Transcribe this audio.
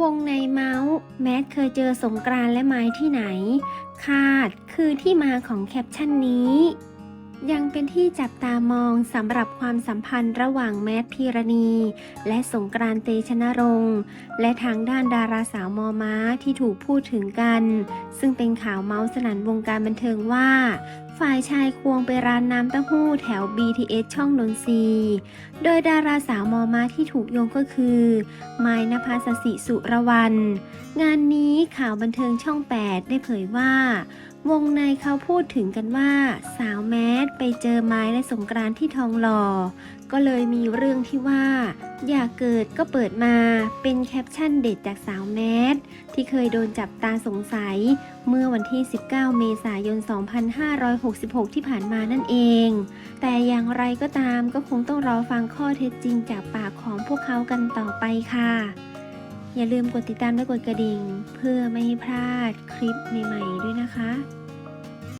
วงในเมาส์แมทเคยเจอสงกรานและไม้ที่ไหน คาดคือที่มาของแคปชั่นนี้ ยังเป็นที่จับตามองสำหรับความสัมพันธ์ระหว่างแมทพีรณี และสงกรานต์เตชนรงค์ และทางด้านดาราสาวมอม้าที่ถูกพูดถึงกัน ซึ่งเป็นข่าวเมาส์สนั่นวงการบันเทิงว่า ฝ่ายชายควงไปร้านน้ำเต้าหู้แถว BTS ช่องนนทรีโดยดาราสาวมอม้าที่ถูกโยงก็คือไมนภาสสิสุรวรรณงานนี้ข่าวบันเทิงช่อง 8 ได้เผยว่า วงในเขาพูดถึงกันว่า สาวแมสไปเจอไม้และสงกรานต์ที่ทองหล่อ ก็เลยมีเรื่องที่ว่า อยากเกิดก็เปิดมาเป็นแคปชั่นเด็ดจากสาวแมสที่เคยโดนจับตาสงสัย เมื่อวันที่ 19 เมษายน 2566 ที่ผ่านมานั่นเอง แต่อย่างไรก็ตามก็คงต้องรอฟังข้อเท็จจริงจากปากของพวกเขากันต่อไปค่ะ อย่าลืมกดติดตามและกดกระดิ่ง เพื่อไม่ให้พลาดคลิปใหม่ ๆ ด้วยนะคะ